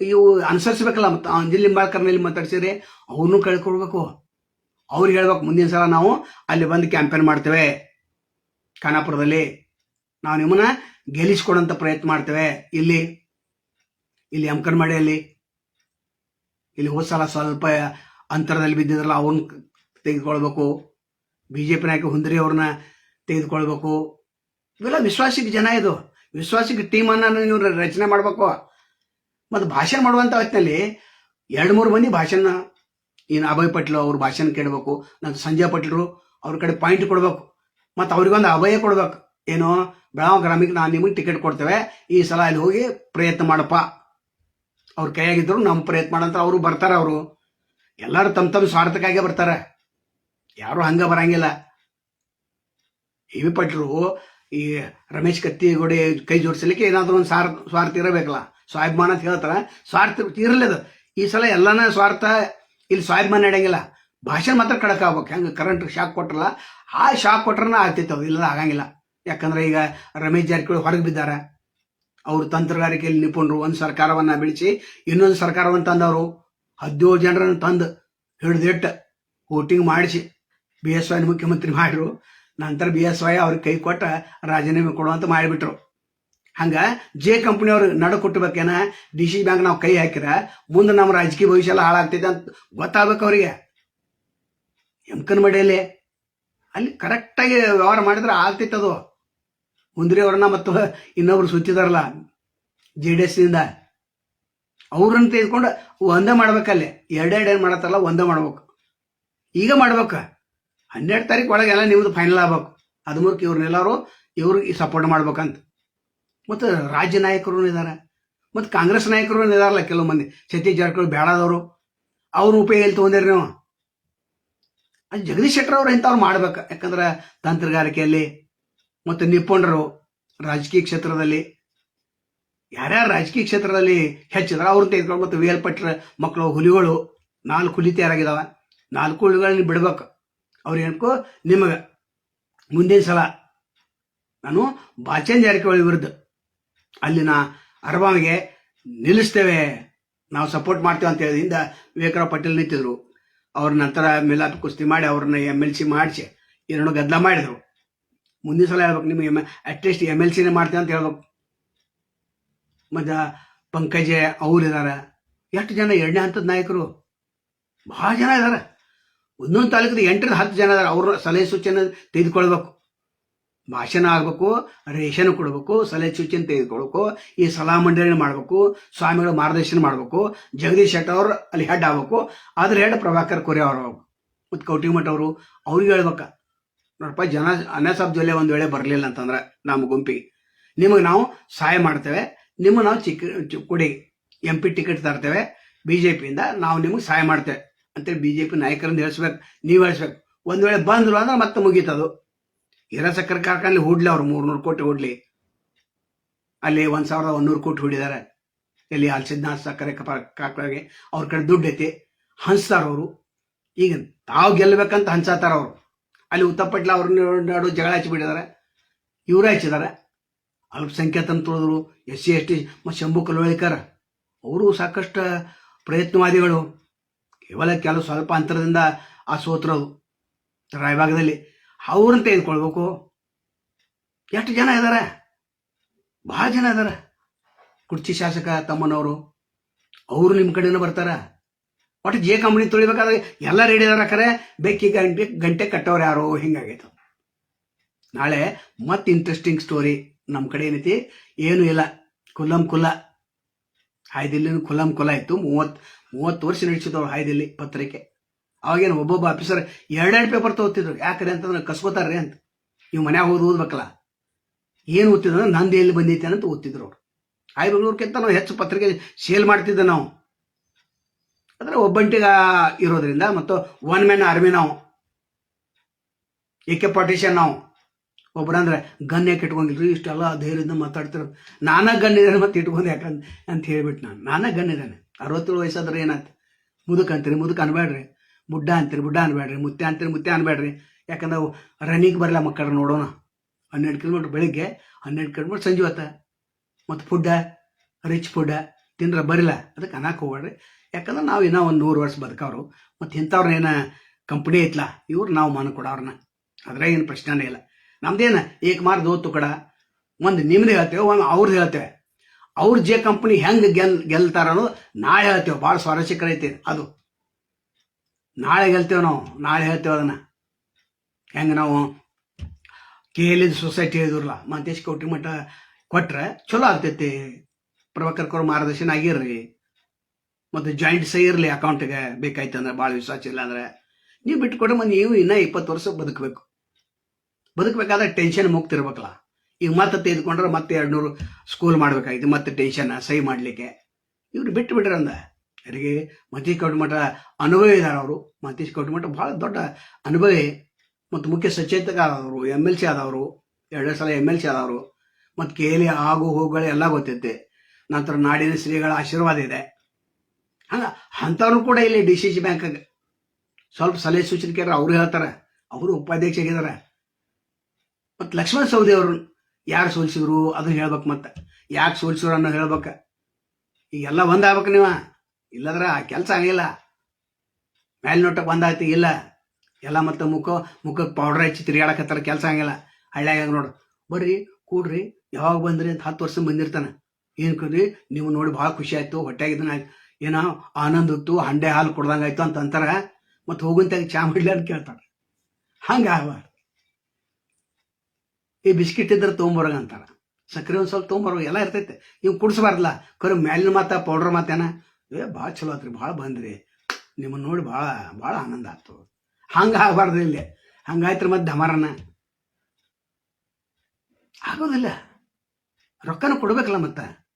ಇವು ಅನುಸರಿಸ್ಬೇಕಲ್ಲ. ಮತ್ತು, ಅಂಜಲಿ ನಿಂಬಾಳ್ಕರ್ನಲ್ಲಿ ಮಾತಾಡ್ಸಿರಿ ಅವನು ಕಳ್ಕೊಡ್ಬೇಕು ಅವ್ರಿಗೆ ಹೇಳ್ಬೇಕು, ಮುಂದಿನ ಸಲ ನಾವು ಅಲ್ಲಿ ಬಂದು ಕ್ಯಾಂಪೇನ್ ಮಾಡ್ತೇವೆ. ಖಾನಾಪುರದಲ್ಲಿ ನಾವು ನಿಮ್ಮನ್ನ ಗೆಲ್ಲಿಸ್ಕೊಡೋಂಥ ಪ್ರಯತ್ನ ಮಾಡ್ತೇವೆ. ಇಲ್ಲಿ ಇಲ್ಲಿ ಅಂಕನ್ಮಾಡಿಯಲ್ಲಿ ಇಲ್ಲಿ ಹೋದ ಸಲ ಸ್ವಲ್ಪ ಅಂತರದಲ್ಲಿ ಬಿದ್ದಿದ್ರಲ್ಲ, ಅವ್ರನ್ನ ತೆಗೆದುಕೊಳ್ಬೇಕು. ಬಿ ಜೆ ಪಿ ನಾಯಕ ಹುಂದ್ರಿ ಅವ್ರನ್ನ ತೆಗೆದುಕೊಳ್ಬೇಕು. ಇವೆಲ್ಲ ವಿಶ್ವಾಸಿಕ ಜನ ಇದು. ವಿಶ್ವಾಸಿಕ ಟೀಮನ್ನು ನೀವು ರಚನೆ ಮಾಡಬೇಕು. ಮತ್ತು ಭಾಷಣ ಮಾಡುವಂಥ ಹೊತ್ತಿನಲ್ಲಿ ಎರಡು ಮೂರು ಮಂದಿ ಭಾಷಣ ಇನ್ನು ಅಭಯ್ ಪಟ್ಲು ಅವ್ರ ಭಾಷಣ ಕೇಳಬೇಕು ನಂತರ ಸಂಜಯ್ ಪಟ್ಲರು ಅವ್ರ ಕಡೆ ಪಾಯಿಂಟ್ ಕೊಡ್ಬೇಕು, ಮತ್ತು ಅವ್ರಿಗೊಂದು ಅಭಯ ಕೊಡ್ಬೇಕು. ಏನು, ಬೆಳಗಾವ್ ಗ್ರಾಮಕ್ಕೆ ನಾನು ನಿಮಗೆ ಟಿಕೆಟ್ ಕೊಡ್ತೇವೆ, ಈ ಸಲ ಅಲ್ಲಿ ಹೋಗಿ ಪ್ರಯತ್ನ ಮಾಡಪ್ಪ. ಅವ್ರ ಕೈಯಾಗಿದ್ರು ನಮ್ಮ ಪ್ರಯತ್ನ ಮಾಡಂತ ಅವರು ಬರ್ತಾರೆ ಅವರು. ಎಲ್ಲರೂ ತಮ್ಮ ತಮ್ಮ ಸ್ವಾರ್ಥಕ್ಕಾಗೆ ಬರ್ತಾರೆ. ಯಾರು ಹಂಗ ಬರಂಗಿಲ್ಲ. ಇ ವಿ ಪಟ್ರು ಈ ರಮೇಶ್ ಕತ್ತಿಗೋಡಿ ಕೈ ಜೋಡಿಸ್ಲಿಕ್ಕೆ ಏನಾದರೂ ಒಂದು ಸಾರ್, ಸ್ವಾರ್ಥ ಇರಬೇಕಲ್ಲ. ಸ್ವಾಭಿಮಾನ ಅಂತ ಹೇಳ್ತಾರೆ. ಸ್ವಾರ್ಥ ಇರಲಿ ಅದು ಈ ಸಲ ಎಲ್ಲನ ಸ್ವಾರ್ಥ ಇಲ್ಲಿ ಸ್ವಾಭಿಮಾನ ನಡೆಯಂಗಿಲ್ಲ. ಭಾಷೆ ಮಾತ್ರ ಕಡಕ್ ಆಗ್ಬೇಕು. ಹೆಂಗೆ ಕರೆಂಟ್ ಶಾಕ್ ಕೊಟ್ರಲ್ಲ, ಆ ಶಾಕ್ ಕೊಟ್ರನ ಆಗ್ತಿತ್ತು. ಇಲ್ಲ ಆಗಂಗಿಲ್ಲ. ಯಾಕಂದ್ರೆ ಈಗ ರಮೇಶ್ ಜಾರಕಿಹೊಳಿ ಹೊರಗೆ ಬಿದ್ದಾರೆ. ಅವರು ತಂತ್ರಗಾರಿಕೆಯಲ್ಲಿ ನಿಪುಣರು. ಒಂದು ಸರ್ಕಾರವನ್ನ ಬೆಳೆಸಿ, ಇನ್ನೊಂದು ಸರ್ಕಾರವನ್ನು ತಂದವರು. ಹದಿನೇಳು ಜನರನ್ನು ತಂದು ಹಿಡಿದಿಟ್ಟು ವೋಟಿಂಗ್ ಮಾಡಿಸಿ ಬಿ ಎಸ್ ವೈ ಮುಖ್ಯಮಂತ್ರಿ ಮಾಡಿರು. ನಂತರ ಬಿ ಎಸ್ ವೈ ಅವ್ರಿಗೆ ಕೈ ಕೊಟ್ಟ ರಾಜೀನಾಮೆ ಕೊಡುವಂತ ಮಾಡಿಬಿಟ್ರು. ಹಂಗ ಜೆ ಕಂಪ್ನಿಯವ್ರು ನಡು ಕೊಟ್ಟಬೇಕೇನ ಡಿ ಸಿ ಬ್ಯಾಂಕ್ ನಾವು ಕೈ ಹಾಕಿರ ಮುಂದೆ ನಮ್ಮ ರಾಜಕೀಯ ಭವಿಷ್ಯ ಎಲ್ಲ ಹಾಳಾಗ್ತೈತೆ ಅಂತ ಗೊತ್ತಾಗ್ಬೇಕು ಅವರಿಗೆ. ಎಮ್ಕನ್ ಮಡಿಯಲ್ಲಿ ಅಲ್ಲಿ ಕರೆಕ್ಟಾಗಿ ವ್ಯವಹಾರ ಮಾಡಿದ್ರೆ ಆಗ್ತೈತೆ ಅದು. ಮುಂದ್ರಿ ಅವ್ರನ್ನ ಮತ್ತು ಇನ್ನೊಬ್ರು ಸುತ್ತಿದಾರಲ್ಲ ಜೆ ಡಿ ಎಸ್ನಿಂದ ಅವ್ರನ್ನ ತೆಗೆದುಕೊಂಡು ಒಂದೇ ಮಾಡ್ಬೇಕಲ್ಲಿ. ಎರಡೆರಡು ಏನು ಮಾಡತ್ತಲ್ಲ ಒಂದೇ ಮಾಡ್ಬೇಕು. ಈಗ ಮಾಡ್ಬೇಕು. ಹನ್ನೆರಡು ತಾರೀಕು ಒಳಗೆಲ್ಲ ನಿಮ್ದು ಫೈನಲ್ ಆಗ್ಬೇಕು. ಹದಿಮೂರಕ್ಕೆ ಇವ್ರನ್ನೆಲ್ಲರೂ ಇವ್ರಿಗೆ ಸಪೋರ್ಟ್ ಮಾಡ್ಬೇಕಂತ. ಮತ್ತು ರಾಜ್ಯ ನಾಯಕರು ಇದ್ದಾರೆ ಮತ್ತು ಕಾಂಗ್ರೆಸ್ ನಾಯಕರು ಇದಾರಲ್ಲ ಕೆಲವು ಮಂದಿ. ಸತೀಶ್ ಜಾರಕಿಹೊಳಿ ಬೇಡದವರು ಅವ್ರ ಉಪಯೋಗ ಎಲ್ಲಿ ತೊಗೊಂಡಿರಿ ನೀವು? ಅದು ಜಗದೀಶ್ ಶೆಟ್ಟರ್ ಅವರು ಇಂಥವ್ರು ಮಾಡ್ಬೇಕು. ಯಾಕಂದ್ರೆ ತಂತ್ರಗಾರಿಕೆಯಲ್ಲಿ ಮತ್ತು ನಿಪುಣರು ರಾಜಕೀಯ ಕ್ಷೇತ್ರದಲ್ಲಿ ಯಾರ್ಯಾರು ರಾಜಕೀಯ ಕ್ಷೇತ್ರದಲ್ಲಿ ಹೆಚ್ಚಿದ್ರೆ ಅವ್ರನ್ನ ತೆಗೆದುಕೊಂಡು ಮತ್ತು ವೇಲ್ಪಟ್ಟರ ಮಕ್ಕಳು ಹುಲಿಗಳು ನಾಲ್ಕು ಹುಲಿ ತಯಾರಾಗಿದಾವ. ನಾಲ್ಕು ಹುಲಿಗಳನ್ನ ಬಿಡ್ಬೇಕು. ಅವ್ರು ಏನಕ್ಕೋ ನಿಮಗೆ. ಮುಂದಿನ ಸಲ ನಾನು ಬಾಚನ್ ಜಾರಕಿಹೊಳಿ ವಿರುದ್ಧ ಅಲ್ಲಿನ ಅರಬಾವಿಗೆ ನಿಲ್ಲಿಸ್ತೇವೆ, ನಾವು ಸಪೋರ್ಟ್ ಮಾಡ್ತೇವೆ ಅಂತ ಹೇಳಿದಿಂದ ವಿವೇಕರಾವ್ ಪಟೇಲ್ ನಿಂತಿದ್ರು. ಅವ್ರ ನಂತರ ಮಿಲಾಪ್ ಕುಸ್ತಿ ಮಾಡಿ ಅವ್ರನ್ನ ಎಂ ಎಲ್ ಸಿ ಮಾಡಿಸಿ ಎರಡು ಗದ್ದಲ ಮಾಡಿದ್ರು. ಮುಂದಿನ ಸಲ ಹೇಳ್ಬೇಕು ನಿಮಗೆ M at least M L ಸಿನೇ ಮಾಡ್ತೇವೆ ಅಂತ ಹೇಳ್ಬೇಕು. ಮತ್ತು ಪಂಕಜ ಅವ್ರು ಇದ್ದಾರೆ ಎಷ್ಟು ಜನ? ಎರಡನೇ ಹಂತದ ನಾಯಕರು. ಭಾಳ ಜನ ಇದ್ದಾರೆ ಒಂದೊಂದು ತಾಲೂಕದ ಎಂಟರಿಂದ ಹತ್ತು ಜನ ಇದ್ದಾರೆ ಅವ್ರ ಸಲಹೆ ಸೂಚನೆ ತೆಗೆದುಕೊಳ್ಬೇಕು. ಭಾಷಣ ಆಗಬೇಕು, ರೇಷನ್ ಕೊಡಬೇಕು ಸಲಹೆ ಸೂಚನೆ ತೆಗೆದುಕೊಳ್ಬೇಕು, ಈ ಸಲಹಾ ಮಂಡಳಿ ಮಾಡಬೇಕು, ಸ್ವಾಮಿಗಳು ಮಾರ್ಗದರ್ಶನ ಮಾಡಬೇಕು, ಜಗದೀಶ್ ಶೆಟ್ಟರ್ ಅವರು ಅಲ್ಲಿ ಹೆಡ್ ಆಗ್ಬೇಕು. ಅದ್ರ ಹೆಡ್ ಪ್ರಭಾಕರ್ ಕೊರೆ ಅವರು, ಮತ್ತು ಕೌಟಿಮಠ ಅವರು, ಅವ್ರಿಗೆ ಹೇಳ್ಬೇಕ. ನೋಡಪ್ಪ, ಜನ ಅನಸಾಬ್ ಜೊಲ್ಲೆ ಒಂದು ವೇಳೆ ಬರಲಿಲ್ಲ ಅಂತಂದ್ರೆ ನಮ್ಮ ಗುಂಪಿಗೆ ನಿಮಗೆ ನಾವು ಸಹಾಯ ಮಾಡ್ತೇವೆ. ನಿಮ್ಮ ನಾವು ಚಿಕ್ಕ ಕೊಡಿ. ಎಂ ಪಿ ಟಿಕೆಟ್ ತರ್ತೇವೆ. ಬಿ ಜೆ ಪಿಯಿಂದ ನಾವು ನಿಮಗೆ ಸಹಾಯ ಮಾಡ್ತೇವೆ. ಅಂತೇಳಿ ಬಿ ಜೆ ಪಿ ನಾಯಕರನ್ನು ಹೇಳಿಸ್ಬೇಕು, ನೀವು ಹೇಳಿಸ್ಬೇಕು. ಒಂದು ವೇಳೆ ಬಂದರು ಅಂದ್ರೆ ಮತ್ತೆ ಮುಗೀತದು. ಹಿರ ಸಕ್ಕರೆ ಕಾರ್ಖಾನೆ ಹೂಡ್ಲಿ ಅವ್ರು ಮೂರ್ನೂರು ಕೋಟಿ ಹೂಡ್ಲಿ. ಅಲ್ಲಿ ಒಂದು ಸಾವಿರದ ಒಂದೂರು ಕೋಟಿ ಹೂಡಿದ್ದಾರೆ ಎಲ್ಲಿ ಹಲ್ಸಿದ್ನಾಥ್ ಸಕ್ಕರೆ ಕಾರ್ಖಾನೆಗೆ. ಅವ್ರ ಕಡೆ ದುಡ್ಡು ಐತಿ. ಹಂಚ್ತಾರ ಅವರು. ಈಗ ತಾವು ಗೆಲ್ಲಬೇಕಂತ ಹಂಚಾತಾರ ಅವರು. ಅಲ್ಲಿ ಉತ್ತಪಟ್ಲ ಅವ್ರ ನಡು ಜಗಳ ಹಚ್ಚಿಬಿಟ್ಟಿದ್ದಾರೆ ಇವ್ರು ಹಚ್ಚಿದ್ದಾರೆ ಅಲ್ಪಸಂಖ್ಯಾತನ ತುಳಿದ್ರು. ಎಸ್ ಸಿ, ಎಸ್ ಟಿ ಮತ್ತು ಶಂಭು ಕಲ್ವಳಿಕರ್ ಅವರು ಸಾಕಷ್ಟು ಪ್ರಯತ್ನವಾದಿಗಳು. ಕೇವಲ ಕೆಲವು ಸ್ವಲ್ಪ ಅಂತರದಿಂದ ಆ ಸೋತ್ರದು ರಾಯಭಾಗದಲ್ಲಿ. ಅವ್ರನ್ನ ತೆಗೆದುಕೊಳ್ಬೇಕು. ಎಷ್ಟು ಜನ ಇದ್ದಾರೆ ಭಾಳ ಜನ ಇದ್ದಾರೆ ಕುರ್ಚಿ ಶಾಸಕ, ತಮ್ಮನವರು, ಅವರು ನಿಮ್ಮ ಕಡೆನೂ ಬರ್ತಾರೆ. ಒಟ್ಟು ಜೆ ಕಂಪ್ನಿ ತೊಳಿಬೇಕಾದ್ರೆ ಎಲ್ಲ ರೆಡಿ ಇದಾರೆ ಖರೆ ಬೆಕ್ಕಿ ಗಂಟೆ ಗಂಟೆ ಕಟ್ಟೋರು ಯಾರೋ, ಹಿಂಗಾಗೈತೆ. ನಾಳೆ ಮತ್ತೆ ಇಂಟ್ರೆಸ್ಟಿಂಗ್ ಸ್ಟೋರಿ ನಮ್ಮ ಕಡೆ ಏನೈತಿ? ಏನೂ ಇಲ್ಲ. ಕುಲ್ಲಂ ಕುಲ್ಲ ಹಾಯ್ದಿಲ್ಲಿನೂ ಕುಲಂ ಕುಲ ಇತ್ತು. ಮೂವತ್ತು ಮೂವತ್ತು ವರ್ಷ ನಡೆಸಿದವ್ರು ಹಾಯ್ದಿಲ್ಲಿ ಪತ್ರಿಕೆ. ಅವಾಗೇನು ಒಬ್ಬೊಬ್ಬ ಆಫೀಸರ್ ಎರಡೆರಡು ಪೇಪರ್ ತಗೋತಿದ್ರು. ಯಾಕಂದ್ರೆ ಅಂತಂದ್ರೆ ಕಸ್ಕೋತಾರ್ರಿ ಅಂತ. ನೀವು ಮನ್ಯಾಗ ಹೋದ್ ಓದ್ಬೇಕಲ್ಲ. ಏನು ಓದ್ತಿದ್ರು ಅಂದ್ರೆ ನಂದು ಎಲ್ಲಿ ಬಂದೈತೆ ಅಂತ ಓದ್ತಿದ್ರು ಅವ್ರು. ಹಾಯ್ ಬೆಂಗಳೂರ್ಕಿಂತ ನಾವು ಹೆಚ್ಚು ಪತ್ರಿಕೆ ಸೇಲ್ ಮಾಡ್ತಿದ್ದೆ ನಾವು. ಅಂದ್ರೆ ಒಬ್ಬಂಟಿಗ ಇರೋದ್ರಿಂದ ಮತ್ತು ಒನ್ ಮ್ಯಾನ್ ಆರ್ಮಿ ನಾವು. ಎ ಕೆ ಪಾರ್ಟಿಷನ್ ನಾವು. ಒಬ್ಬರಂದ್ರೆ ಗನ್ ಯಾಕೆ ಇಟ್ಕೊಂಡಿಲ್ರಿ? ಇಷ್ಟೆಲ್ಲ ಧೈರ್ಯದಿಂದ ಮಾತಾಡ್ತಿರೋ ನಾನಾ ಗನ್ ಇದ್ದಾನೆ ಮತ್ತೆ ಇಟ್ಕೊಂಡು ಯಾಕಂತ ಅಂತ ಹೇಳ್ಬಿಟ್ಟು ನಾನು. ನಾನಾ ಗನ್ ಇದ್ದಾನೆ ಅರವತ್ತೇಳು ವಯಸ್ಸಾದ್ರೆ ಏನಾಯ್ತು ಮುದುಕ ಅಂತೀರಿ ಮುದುಕ ಅನ್ಬೇಡ್ರಿ ಬುಡ್ಡ ಅಂತೀರಿ ಬುಡ್ಡ ಅನ್ಬೇಡ್ರಿ ಮುತ್ತೆ ಅಂತೀರಿ, ಮುತ್ತೆ ಅನ್ಬೇಡ್ರಿ ಯಾಕಂದ್ರೆ ರನ್ನಿಂಗ್ ಬರಲ್ಲ ಮಕ್ಕಳು ನೋಡೋಣ ಹನ್ನೆರಡು ಕಿಲೋಮೀಟ್ರ್ ಬೆಳಿಗ್ಗೆ, ಹನ್ನೆರಡು ಕಿಲೋಮೀಟ್ರ್ ಸಂಜೆ ಹೊತ್ತ. ಮತ್ತು ಫುಡ್ಡ ರಿಚ್ ಫುಡ್ಡ ತಿಂದ್ರೆ ಬರಿಲ್ಲ. ಅದಕ್ಕೆ ಅನ್ನಕ್ಕೆ ಹೋಗ್ಬೇಡ್ರಿ ಯಾಕಂದ್ರೆ ನಾವು ಇನ್ನೂ ಒಂದು ನೂರು ವರ್ಷ ಬದುಕವ್ರು. ಮತ್ತು ಇಂಥವ್ರನ್ನ ಏನು ಕಂಪ್ನಿ ಐತ್ಲ, ಇವ್ರು ನಾವು ಮನ ಕೊಡೋರನ್ನ ಅದ್ರಾಗ ಏನು ಪ್ರಶ್ನೆನೇ ಇಲ್ಲ. ನಮ್ದೇನು ಏಕ್ ಮಾರ್ ಓದ್ತು ತುಕಡ ಒಂದು ನಿಮ್ದು ಹೇಳ್ತೇವೆ, ಒಂದು ಅವ್ರದ್ದು ಹೇಳ್ತೇವೆ. ಅವ್ರ ಜೆ ಕಂಪ್ನಿ ಹೆಂಗೆ ಗೆಲ್, ಗೆಲ್ತಾರ ಅನ್ನೋದು ನಾ ಹೇಳ್ತೇವೆ. ಭಾಳ ಸ್ವಾರಸ್ಯಕರ ಐತೆ ಅದು. ನಾಳೆ ಗೆಲ್ತೇವೆ ನಾವು, ನಾಳೆ ಹೇಳ್ತೇವೆ ಅದನ್ನು. ಹೆಂಗೆ ನಾವು? ಕೆ ಸೊಸೈಟಿ ಹೇಳಿದ್ರಲ್ಲ ಮಂತೇಶ್ ಕೌಟಿ ಮಠ ಕೊಟ್ಟರೆ ಚಲೋ ಆಗ್ತೈತಿ. ಪ್ರಭಾಕರ್ ಕೌರ್ ಮಾರ್ಗದರ್ಶನ ಆಗಿರ್ರಿ. ಮತ್ತು ಜಾಯಿಂಟ್ ಸಹ ಇರಲಿ ಅಕೌಂಟಿಗೆ ಬೇಕಾಯ್ತು ಅಂದ್ರೆ ಭಾಳ ವಿಶ್ವಾಸ ಇಲ್ಲ ಅಂದ್ರೆ. ನೀವು ಬಿಟ್ಕೊಡ್ರಿ ಮತ್ತೆ ನೀವು ಇನ್ನೂ ಇಪ್ಪತ್ತು ವರ್ಷ ಬದುಕಬೇಕು. ಬದುಕಬೇಕಾದ್ರೆ ಟೆನ್ಷನ್ ಮುಗ್ತಿರ್ಬೇಕಲ್ಲ ಈಗ ಮತ್ತೆ ತೆಗೆದುಕೊಂಡ್ರೆ ಮತ್ತೆ ಎರಡು ನೂರು ಸ್ಕೂಲ್ ಮಾಡ್ಬೇಕಾಗಿತ್ತು ಮತ್ತೆ ಟೆನ್ಷನ್ ಸಹಿ ಮಾಡಲಿಕ್ಕೆ. ಇವ್ರು ಬಿಟ್ಟು ಬಿಟ್ರಂದ ಅವರಿಗೆ ಮತೀಶ್ ಕೌಟಮಠ ಅನುಭವಿ ಇದ್ದಾರೆ ಅವರು. ಮತೀಶ್ ಕೌಟಮಠ ಭಾಳ ದೊಡ್ಡ ಅನುಭವಿ ಮತ್ತು ಮುಖ್ಯ ಸಚೇತಕ ಆದವರು ಎಂ ಎಲ್ ಸಿ ಆದವರು ಎರಡು ಸಲ ಎಂ ಎಲ್ ಸಿ ಆದವರು. ಮತ್ತು ಕೇಲಿ ಆಗು ಹೋಗುಗಳು ಎಲ್ಲ ಗೊತ್ತೈತೆ ನಂತರ ನಾಡಿನ ಶ್ರೀಗಳ ಆಶೀರ್ವಾದ ಇದೆ. ಹಂಗ ಅಂಥವ್ರು ಕೂಡ ಇಲ್ಲಿ ಡಿ ಸಿ ಸಿ ಬ್ಯಾಂಕಾಗ ಸ್ವಲ್ಪ ಸಲಹೆ ಸೂಚನೆ ಕೇಳ್ರೆ ಅವರು ಹೇಳ್ತಾರೆ. ಅವರು ಉಪಾಧ್ಯಕ್ಷ ಆಗಿದ್ದಾರೆ. ಮತ್ತು ಲಕ್ಷ್ಮಣ ಸೌದಿ ಯಾರು ಸೋಲಿಸಿದ್ರು ಅದು ಹೇಳ್ಬೇಕು ಮತ್ತೆ ಯಾಕೆ ಸೋಲಿಸಿದ್ರು ಅನ್ನೋ ಹೇಳ್ಬೇಕು. ಈಗೆಲ್ಲ ಒಂದಾಗ್ಬೇಕು ನೀವು. ಇಲ್ಲದ್ರ ಕೆಲಸ ಆಗಿಲ್ಲ. ಮೇಲ್ನೋಟಕ್ಕೆ ಬಂದಾಯ್ತು, ಇಲ್ಲ. ಎಲ್ಲ ಮತ್ತೆ ಮುಖ ಮುಖಕ್ಕೆ ಪೌಡ್ರ್ ಹಚ್ಚಿ ತಿರುಗಾಡಕತ್ತಾರ, ಕೆಲಸ ಆಗಿಲ್ಲ. ಹಳ್ಳಿಯಾಗ ನೋಡು. ಬರ್ರಿ, ಕೂಡ್ರಿ, ಯಾವಾಗ ಬಂದ್ರಿ ಅಂತ ಹತ್ತು ವರ್ಷ ಬಂದಿರ್ತಾನೆ. ಏನು ಕರಿ ನೀವು ನೋಡಿ ಭಾಳ ಖುಷಿ ಆಯ್ತು ಹೊಟ್ಟೆಗಿದ್ದನ ಆಯ್ತು. ಏನೋ ಆನಂದ ಇತ್ತು ಹಂಡೆ ಹಾಲು ಕೊಡ್ದಂಗಾಯ್ತು ಅಂತ ಅಂತಾರ. ಮತ್ತು ಹೋಗುವಂತಾಗ ಚಾ ಮಾಡ್ಲಿ ಅಂತ ಕೇಳ್ತಾರೆ. ಹಂಗೆ ಈ ಬಿಸ್ಕಿಟ್ ಇದ್ರೆ ತೊಗೊಂಬರೋಗ ಅಂತಾರೆ. ಸಕ್ಕರೆ ಒಂದು ಸ್ವಲ್ಪ ತೊಗೊಂಬರ್ಗ ಎಲ್ಲ ಇರ್ತೈತೆ. ನೀವು ಕುಡಿಸ್ಬಾರ್ದಲ್ಲ ಕರೆ ಮ್ಯಾಲಿನ ಮಾತಾ ಪೌಡ್ರ್ ಮಾತೇನ? ಏ, ಭಾಳ ಚಲೋ ಆತ್ರಿ, ಭಾಳ ಬಂದ್ರಿ. ನಿಮ್ಮನ್ನು ನೋಡಿ ಭಾಳ ಭಾಳ ಆನಂದ ಆಯ್ತು ಹಂಗೆ ಆಗಬಾರ್ದು ಇಲ್ಲಿ. ಹಂಗಾಯ್ತು ಮತ್ತೆ ಧಮರನ. ಆಗೋದಿಲ್ಲ. ರೊಕ್ಕನ ಕೊಡ್ಬೇಕಲ್ಲ ಮತ್ತೆ?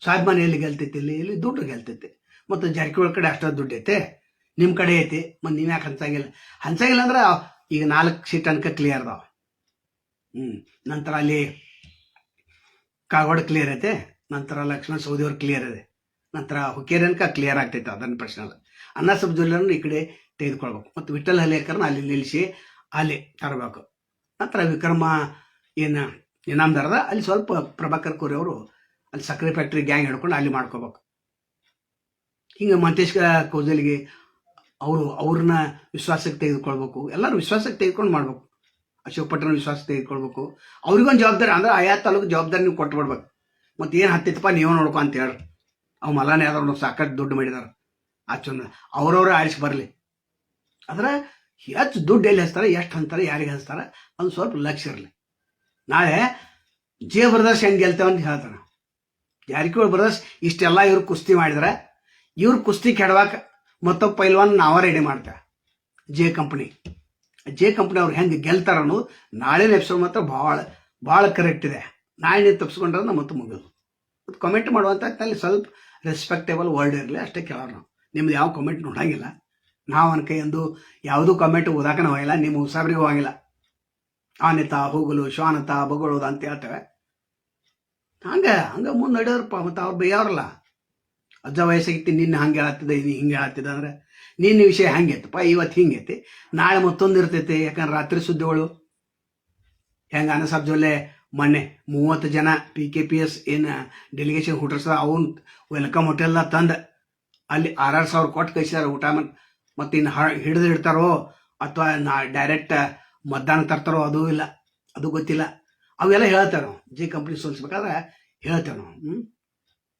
ಸ್ವಾಭಿಮಾನ ಎಲ್ಲಿ ಗೆಲ್ತೈತಿ, ಇಲ್ಲಿ ಇಲ್ಲಿ ದುಡ್ಡು ಗೆಲ್ತೈತಿ. ಮತ್ತು ಜಾರಕಿಹೊಳಿ ಕಡೆ ಅಷ್ಟೊಂದು ದುಡ್ಡು ಐತೆ. ನಿಮ್ಮ ಕಡೆ ಐತಿ, ಮತ್ತು ನೀವು ಯಾಕೆ ಹಂಚಾಗಿಲ್ಲ ಹಂಚಾಗಿಲ್ಲ ಅಂದ್ರೆ ಈಗ ನಾಲ್ಕು ಸೀಟ್ ಅನ್ಕ ಕ್ಲಿಯರ್ ಅದಾವ. ಹ್ಞೂ ನಂತರ ಅಲ್ಲಿ ಕಾಗವಾಡ ಕ್ಲಿಯರ್ ಐತೆ, ನಂತರ ಲಕ್ಷ್ಮಣ ಸೌದಿ ಅವ್ರು ಕ್ಲಿಯರ್ ಇದೆ. ನಂತರ ಹುಕ್ಕೇರಿಯನ್ಕ ಕ್ಲಿಯರ್ ಆಗ್ತೈತೆ ಅದನ್ನ ಪ್ರಶ್ನೆ ಅಲ್ಲ ಅನ್ನ ಸಬ್ ಜ್ಯುವೆಲ್ಲರ್ನ ಈ ಕಡೆ ತೆಗೆದುಕೊಳ್ಬೇಕು. ಮತ್ತು ವಿಠಲ್ ಹಲೇಕರ್ನ ಅಲ್ಲಿ ನಿಲ್ಲಿಸಿ ಅಲ್ಲಿ ತರಬೇಕು. ನಂತರ ವಿಕ್ರಮ ಏನು, ಇನಾಮ್ದಾರದ ಅಲ್ಲಿ ಸ್ವಲ್ಪ ಪ್ರಭಾಕರ್ ಕೋರಿ ಅವರು ಅಲ್ಲಿ ಸಕ್ಕರೆ ಫ್ಯಾಕ್ಟ್ರಿ ಗ್ಯಾಂಗ್ ಹಿಡ್ಕೊಂಡು ಅಲ್ಲಿ ಮಾಡ್ಕೋಬೇಕು ಹಿಂಗೆ ಮಂತೇಶ್ ಕೌಜಲಿಗೆ ಅವರು, ಅವ್ರನ್ನ ವಿಶ್ವಾಸಕ್ಕೆ ತೆಗೆದುಕೊಳ್ಬೇಕು. ಎಲ್ಲರೂ ವಿಶ್ವಾಸಕ್ಕೆ ತೆಗೆದುಕೊಂಡು ಮಾಡ್ಬೇಕು. ಅಶೋಕ್ ಪಟ್ಟಣ ವಿಶ್ವಾಸ ತೆಗೆದುಕೊಳ್ಬೇಕು. ಅವ್ರಿಗೊಂದು ಜವಾಬ್ದಾರಿ ಅಂದ್ರೆ ಆಯಾ ತಾಲೂಕು ಜವಾಬ್ದಾರಿ ನೀವು ಕೊಟ್ಬಿಡ್ಬೇಕು. ಮತ್ತು ಏನು ಹತ್ತಿತ್ತಪ್ಪ ನೀವು ನೋಡ್ಕೊ ಅಂತ ಹೇಳ್ರಿ. ಅವು ಮಲಾನೆ ಆದವ್ರು ಸಾಕಷ್ಟು ದುಡ್ಡು ಮಾಡಿದಾರೆ. ಆ ಚಂದ ಅವ್ರವ್ರ ಬರಲಿ. ಆದ್ರೆ ಹೆಚ್ಚು ದುಡ್ಡು ಎಲ್ಲಿ ಹಚ್ತಾರೆ, ಎಷ್ಟು ಅಂತಾರೆ ಯಾರಿಗೆ ಹಚ್ತಾರೆ, ಅದು ಸ್ವಲ್ಪ ಲಕ್ಷ ಇರಲಿ. ನಾಳೆ ಜೆ ಬ್ರದರ್ಸ್ ಹೆಂಗೆ ಗೆಲ್ತೇವೆ ಅಂತ ಹೇಳ್ತಾನೆ. ಜಾರಕಿಹೊಳಿ ಬ್ರದರ್ಸ್ ಇಷ್ಟೆಲ್ಲ ಇವ್ರು ಕುಸ್ತಿ ಮಾಡಿದ್ರೆ, ಇವ್ರ ಕುಸ್ತಿ ಕೆಡವಾಕ ಮತ್ತೊಬ್ಬ ಪೈಲ್ವಾನ್ ನಾವ ರೆಡಿ ಮಾಡ್ತೇವೆ. ಜೆ ಕಂಪ್ನಿ ಜೆ ಕಂಪ್ನಿ ಅವ್ರು ಹೆಂಗೆ ಗೆಲ್ತಾರ ಅನ್ನೋದು ನಾಳಿನ ಎಪಿಸೋಡ್ ಮಾತ್ರ ಭಾಳ ಭಾಳ ಕರೆಕ್ಟ್ ಇದೆ. ನಾಳೆ ತಪ್ಪಿಸ್ಕೊಂಡ್ರೆ ಮತ್ತೆ ಮತ್ತು ಕಮೆಂಟ್ ಮಾಡುವಂಥ ಸ್ವಲ್ಪ ರೆಸ್ಪೆಕ್ಟೇಬಲ್ ವರ್ಡ್ ಇರಲಿ ಅಷ್ಟೇ ಕೇಳೋರು ನಾವು. ನಿಮ್ದು ಯಾವ ಕಮೆಂಟ್ ನೋಡಂಗಿಲ್ಲ. ನಾವು ಅನ್ಕ ಎಂದು ಯಾವುದೂ ಕಮೆಂಟ್ ಓದಾಕನ ಹೋಗಿಲ್ಲ ನಿಮ್ಮ ಹುಸಾಬ್ರಿಗೆ ಹೋಗಿಲ್ಲ ಆನಿತ, ಹೋಗಲು ಶ್ವಾನತ ಬಗಳೋದು ಅಂತ ಹೇಳ್ತೇವೆ. ಹಂಗೆ ಹಂಗೆ ಮುಂದೆ ನಡೆಯೋರಪ್ಪ, ಮತ್ತು ಅವ್ರು ಬೈಯವ್ರಲ್ಲ ಅಜ್ಜ ವಯಸ್ಸಾಗಿತ್ತು, ನಿನ್ನ ಹಂಗೆ ಹೇಳತ್ತಿದ್ದ ಇದು ಹಿಂಗೆ ಹೇಳತ್ತಿದ್ದ ಅಂದ್ರೆ ನಿನ್ನ ವಿಷಯ ಹಂಗೆ ಐತಪ್ಪ ಇವತ್ತು ಹಿಂಗೆ ಐತಿ ನಾಳೆ ಮತ್ತೊಂದು ಇರ್ತೈತಿ, ಯಾಕಂದ್ರೆ ರಾತ್ರಿ ಸುದ್ದಿಗಳು. ಹೆಂಗೆ ಅನಸಾಬ್ ಜೊಲ್ಲೆ ಮೊನ್ನೆ ಮೂವತ್ತು ಜನ ಪಿ ಕೆ ಪಿ ಎಸ್ ಏನು ಡೆಲಿಗೇಷನ್ ಹುಟ್ಟರ್ಸ ಅವನ್ ವೆಲ್ಕಮ್ ಹೋಟೆಲ್ನ ತಂದು ಅಲ್ಲಿ ಆರಾರು ಸಾವಿರ ಕೊಟ್ಟು ಕಳಿಸಿದಾರೆ ಊಟ ಮತ್ತು ಇನ್ನು ಹಿಡಿದು ಇಡ್ತಾರೋ ಅಥವಾ ನಾ ಡೈರೆಕ್ಟ್ ಮತದಾನ ತರ್ತಾರೋ ಅದು ಇಲ್ಲ, ಅದು ಗೊತ್ತಿಲ್ಲ. ಅವೆಲ್ಲ ಹೇಳ್ತೇವೆ ನಾವು. ಜಿ ಕಂಪ್ನಿ ಸೋಲಿಸ್ಬೇಕಾದ್ರೆ ಹೇಳ್ತೇವೆ ನಾವು. ಹ್ಞೂ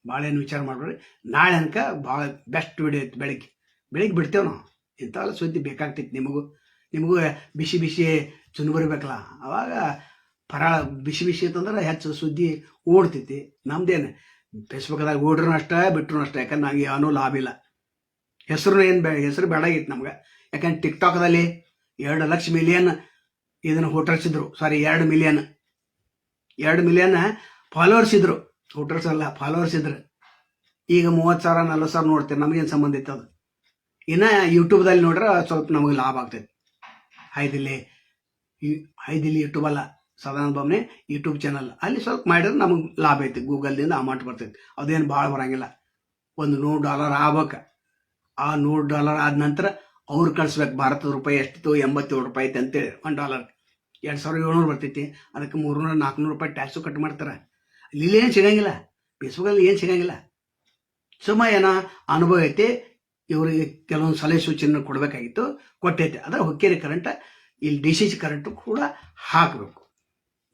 ಭಾಳ ಏನು ವಿಚಾರ ಮಾಡ್ಬೇಡ್ರಿ. ನಾಳೆ ಅನ್ಕ ಭಾಳ ಬೆಸ್ಟ್ ವಿಡಿಯೋ ಐತೆ ಬೆಳಿಗ್ಗೆ. ಬೆಳಿಗ್ಗೆ ಬಿಡ್ತೇವೆ ನಾವು. ಇಂಥವೆಲ್ಲ ಸುದ್ದಿ ಬೇಕಾಗ್ತೈತಿ ನಿಮಗೂ. ನಿಮಗೂ ಬಿಸಿ ಬಿಸಿ ಚುನ್ ಬರಬೇಕಲ್ಲ ಅವಾಗ ಫರಾಳ ಬಿಸಿ ಬಿಸಿ ಇತ್ತಂದ್ರೆ ಹೆಚ್ಚು ಸುದ್ದಿ ಓಡ್ತೈತಿ ನಮ್ದೇನು. ಫೇಸ್ಬುಕ್ದಾಗ ಓಡ್ರೂ ಅಷ್ಟೇ ಬಿಟ್ರು ಅಷ್ಟೇ ಯಾಕಂದ್ರೆ ನಂಗೆ ಏನೂ ಲಾಭ ಇಲ್ಲ. ಹೆಸರು ಏನು ಬೇ, ಹೆಸರು ಬೇಡಾಗಿತ್ತು ನಮ್ಗೆ. ಯಾಕಂದ್ರೆ ಟಿಕ್ಟಾಕ್ದಲ್ಲಿ ಎರಡು ಲಕ್ಷ ಮಿಲಿಯನ್ ಇದನ್ನು ಹೋಟಲ್ಸ್ ಇದ್ರು. ಸಾರಿ ಎರಡು ಮಿಲಿಯನ್ ಎರಡು ಮಿಲಿಯನ್ ಫಾಲೋವರ್ಸ್ ಇದ್ರು. ಹೋಟರ್ಸ್ ಅಲ್ಲ ಫಾಲೋವರ್ಸ್ ಇದ್ರು. ಈಗ ಮೂವತ್ತು ಸಾವಿರ, ನಲ್ವತ್ತು ಸಾವಿರ ನೋಡ್ತೇವೆ ನಮಗೇನು ಸಂಬಂಧ ಇತ್ತು ಅದು? ಇನ್ನು ಯೂಟ್ಯೂಬ್ದಲ್ಲಿ ನೋಡ್ರೆ ಸ್ವಲ್ಪ ನಮಗೆ ಲಾಭ ಆಗ್ತೈತಿ. ಹೈದಿಲ್ಲಿ ಹೈದಿಲ್ಲಿ ಯೂಟ್ಯೂಬ್ ಅಲ್ಲ. ಸದಾನಂದ ಭವನೇ ಯೂಟ್ಯೂಬ್ ಚಾನಲ್ ಅಲ್ಲಿ ಸ್ವಲ್ಪ ಮಾಡಿದ್ರೆ ನಮಗೆ ಲಾಭ ಐತಿ. ಗೂಗಲ್ದಿಂದ ಅಮೌಂಟ್ ಬರ್ತೈತಿ. ಅದೇನು ಭಾಳ ಬರಂಗಿಲ್ಲ. ಒಂದು ನೂರು ಡಾಲರ್ ಆಗ್ಬೇಕು. ಆ ನೂರು ಡಾಲರ್ ಆದ ನಂತರ ಅವ್ರು ಕಳಿಸ್ಬೇಕು. ಭಾರತದ ರೂಪಾಯಿ ಎಷ್ಟಿತ್ತು? ಎಂಬತ್ತೇಳು ರೂಪಾಯಿ ಐತೆ ಅಂತೇಳಿ ಒಂದು ಡಾಲರ್ ಎರಡು ಸಾವಿರದ ಏಳ್ನೂರು ಬರ್ತೈತಿ. ಅದಕ್ಕೆ ಮೂರ್ನೂರು, ನಾಲ್ಕುನೂರು ರೂಪಾಯಿ ಟ್ಯಾಕ್ಸು ಕಟ್ ಮಾಡ್ತಾರೆ. ಇಲ್ಲಿ ಏನು ಸಿಗಂಗಿಲ್ಲ. ಫೇಸ್ಬುಕ್ಕಲ್ಲಿ ಏನು ಸಿಗಂಗಿಲ್ಲ. ಸುಮ್ಮ ಏನೋ ಅನುಭವ ಐತಿ. ಇವರಿಗೆ ಕೆಲವೊಂದು ಸಲಹೆ ಸೂಚನೆ ಕೊಡಬೇಕಾಗಿತ್ತು. ಕೊಟ್ಟೈತೆ. ಅದರ ಹೊಕ್ಕೇರಿ ಕರೆಂಟ್ ಇಲ್ಲಿ ಡಿ ಸಿ ಕರೆಂಟು ಕೂಡ ಹಾಕಬೇಕು.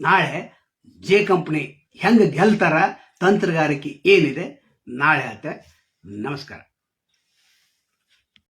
ನಾಳೆ ಜೆ ಕಂಪ್ನಿ ಹೆಂಗೆ ಗೆಲ್ತಾರ ತಂತ್ರಗಾರಿಕೆ ಏನಿದೆ ನಾಳೆ ಹೇಳ್ತೆ ನಮಸ್ಕಾರ.